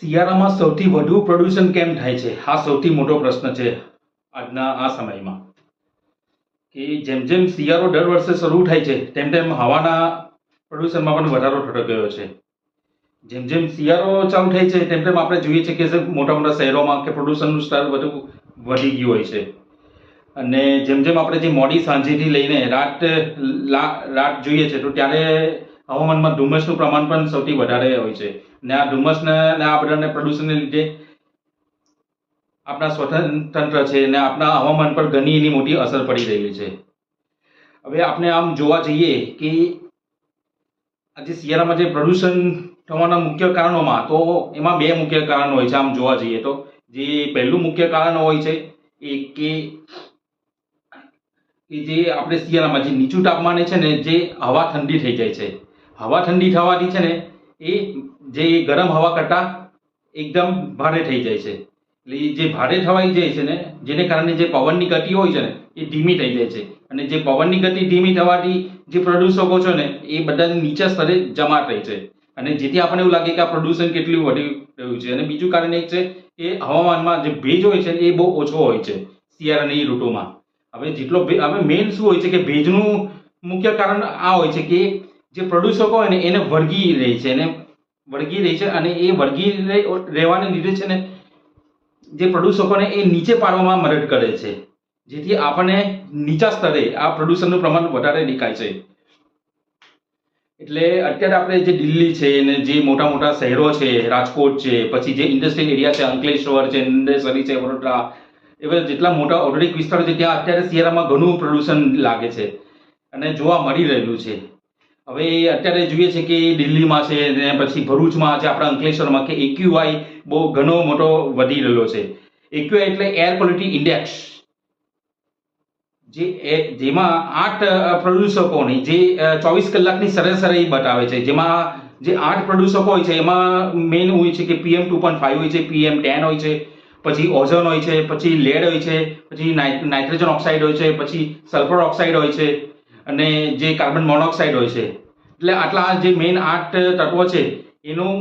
શિયાળામાં સૌથી વધુ પ્રદૂષણ કેમ થાય છે? આ સૌથી મોટો પ્રશ્ન છે આજના આ સમયમાં. કે જેમ જેમ શિયાળો દર વર્ષે શરૂ થાય છે, તેમ તેમ હવાના પ્રદૂષણમાં પણ વધારો થતો ગયો છે. જેમ જેમ શિયાળો ચાલુ થાય છે, તેમ તેમ આપણે જોઈએ છીએ કે મોટા મોટા શહેરોમાં કે પ્રદૂષણનું સ્તર વધુ વધી ગયું હોય છે. અને જેમ જેમ આપણે જે મોડી સાંજેથી લઈને રાત રાત જોઈએ છે, તો ત્યારે હવામાનમાં ધુમ્મસનું પ્રમાણ પણ સૌથી વધારે હોય છે. ને આ ધુમ્મસને ને આ બધાને પ્રદૂષણને લીધે આપણા સ્વતંત્ર છે ને આપણા હવામાન પર ઘણી એની મોટી અસર પડી રહી છે. હવે આપણે આમ જોવા જઈએ કે આજે શિયાળામાં જે પ્રદૂષણ થવાના મુખ્ય કારણોમાં તો એમાં બે મુખ્ય કારણો હોય છે આમ જોવા જઈએ તો. જે પહેલું મુખ્ય કારણ હોય છે એ કે કે જે આપણે શિયાળામાં જે નીચું તાપમાને છે ને જે હવા ઠંડી થઈ જાય છે. હવા ઠંડી થવાથી છે ને એ જે ગરમ હવા કરતાં એકદમ ભારે થઈ જાય છે. એટલે એ જે ભારે થવાઈ જાય છે ને, જેને કારણે જે પવનની ગતિ હોય છે ને, એ ધીમી થઈ જાય છે. અને જે પવનની ગતિ ધીમી થવાથી જે પ્રદૂષકો છે ને, એ બધા નીચા સ્તરે જમા થાય છે. અને જેથી આપણને એવું લાગે કે આ પ્રદૂષણ કેટલું વધી રહ્યું છે. અને બીજું કારણ એક છે કે હવામાનમાં જે ભેજ હોય છે એ બહુ ઓછો હોય છે, શિયાળાની ઋતુમાં. હવે જેટલો હવે મેઇન શું હોય છે કે ભેજનું મુખ્ય કારણ આ હોય છે કે જે પ્રદૂષકો હોય ને, એને વળગી રહે છે, એને વળગી રહે છે અને એ વળગી રહે- રહેવાને લીધે છે ને, જે પ્રદૂષકોને એ નીચે પાડવામાં મદદ કરે છે. જેથી આપણને નીચા સ્તરે આ પ્રદૂષણનું પ્રમાણ વધારે દેખાય છે. એટલે અત્યારે આપણે જે દિલ્હી છે ને, જે મોટા મોટા શહેરો છે, રાજકોટ છે, પછી જે ઇન્ડસ્ટ્રીયલ એરિયા છે, અંકલેશ્વર છે, નંદેસરી છે, વડોદરા, એવા જેટલા મોટા ઔદ્યોગિક વિસ્તારો છે, ત્યાં અત્યારે શિયાળામાં ઘણું પ્રદૂષણ લાગે છે. અને જોવા મળી રહેલું છે. હવે અત્યારે જોઈએ છે કે દિલ્હીમાં છે ને પછી ભરૂચમાં છે, આપણા અંકલેશ્વરમાં કે એક્યુઆઈ બહુ ઘણો મોટો વધી રહેલો છે. એક્યુઆઈ એટલે એર ક્વોલિટી ઇન્ડેક્સ જે જેમાં આઠ પ્રદૂષકોની જે ચોવીસ કલાકની સરેસરી બતાવે છે. જેમાં જે આઠ પ્રદૂષકો હોય છે, એમાં મેઇન હોય છે કે પીએમ ટુ પોઈન્ટ ફાઈવ હોય છે પીએમ ટેન હોય છે, પછી ઓઝોન હોય છે, પછી લેડ હોય છે, પછી નાઇટ્રોજન ઓક્સાઇડ હોય છે, પછી સલ્ફર ઓક્સાઇડ હોય છે. અને જે કાર્બન મોનોક્સાઇડ હોય છે. એટલે આટલા જે મેઇન આઠ તત્વો છે, એનું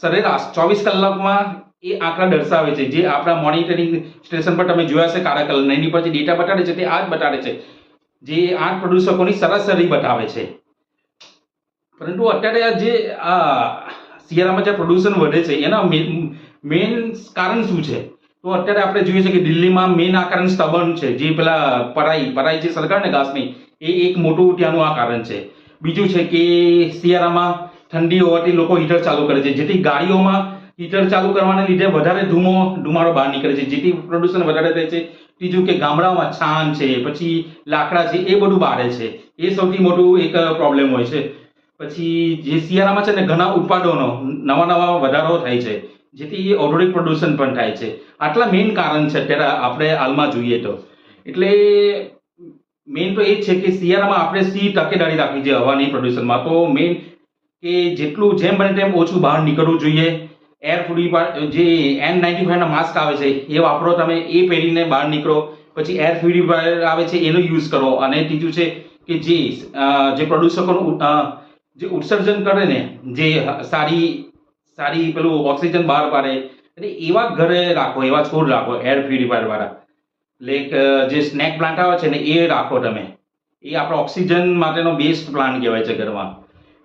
સરેરાશ ચોવીસ કલાકમાં એ આંકડા દર્શાવે છે. જે આપણા મોનિટરિંગ સ્ટેશન પર તમે જોયા છે કાળા કલર એની પર જે ડેટા બતાડે છે, તે આ જ બતાડે છે. જે આઠ પ્રદૂષકોની સરાસરી બતાવે છે. પરંતુ અત્યારે આ જે, આ શિયાળામાં જે પ્રદૂષણ વધે છે, એના મેઇન કારણ શું છે? તો અત્યારે આપણે જોઈએ છે કે દિલ્હીમાં મેઇન આ કારણ સ્ટબન છે. જે પેલા પરાઈ પરાઈ જે સરકાર ને ઘાસની, એ એક મોટું ત્યાંનું આ કારણ છે. બીજું છે કે શિયાળામાં ઠંડી હોવાથી લોકો હીટર ચાલુ કરે છે. જેથી ગાડીઓમાં હીટર ચાલુ કરવાને લીધે વધારે ધૂમો, ધુમાડો બહાર નીકળે છે. જેથી પ્રદૂષણ વધારે થાય છે. ત્રીજું કે ગામડાઓમાં છાણ છે, પછી લાકડા છે, એ બધું બાળે છે. એ સૌથી મોટું એક પ્રોબ્લેમ હોય છે. પછી જે શિયાળામાં છે ને ઘણા ઉત્પાદનો નવા નવા વધારો થાય છે. જેથી ઔદ્યોગિક પ્રદૂષણ પણ થાય છે. આટલા મેઇન કારણ છે અત્યારે આપણે હાલમાં જોઈએ તો. એટલે મેઇન તો એ છે કે શિયાળામાં આપણે સી તકેદારી રાખવી જોઈએ હવાની પ્રદૂષણમાં. તો મેઇન કે જેટલું જેમ બને તેમ ઓછું બહાર નીકળવું જોઈએ. એર પ્યુરિફાયર જે એન નાઇન્ટી ફાઈવના માસ્ક આવે છે, એ વાપરો તમે, એ પહેરીને બહાર નીકળો. પછી એર પ્યુરિફાયર આવે છે, એનો યુઝ કરો. અને ત્રીજું છે કે જે જે પ્રદૂષકોનું જે ઉત્સર્જન કરે ને, જે સારી સારી પેલું ઓક્સિજન બહાર પાડે. એટલે એવા ઘરે રાખો, એવા છોડ રાખો એર પ્યુરિફાયર વાળા. લાઈક જે સ્નેક પ્લાન્ટ આવે છે ને, એ રાખો તમે. એ આપણા ઓક્સિજન માટેનો બેસ્ટ પ્લાન્ટ કહેવાય છે ઘરમાં.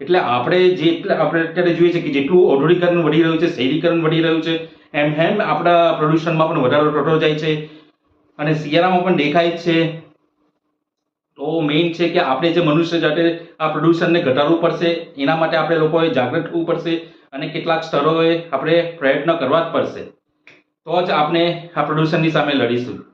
એટલે આપણે જે આપણે અત્યારે જોઈએ છે કે જેટલું ઔદ્યોગિકરણ વધી રહ્યું છે, શહેરીકરણ વધી રહ્યું છે, એમ એમ આપણા પ્રદૂષણમાં પણ વધારો થતો જાય છે. અને શિયાળામાં પણ દેખાય છે. તો મેઇન છે કે આપણે જે મનુષ્ય જાતે આ પ્રદૂષણને ઘટાડવું પડશે, એના માટે આપણે લોકોએ જાગૃત થવું પડશે. અને કેટલાક સ્તરોએ આપણે પ્રયત્ન કરવા જ પડશે. તો જ આપણે આ પ્રદૂષણની સામે લડીશું.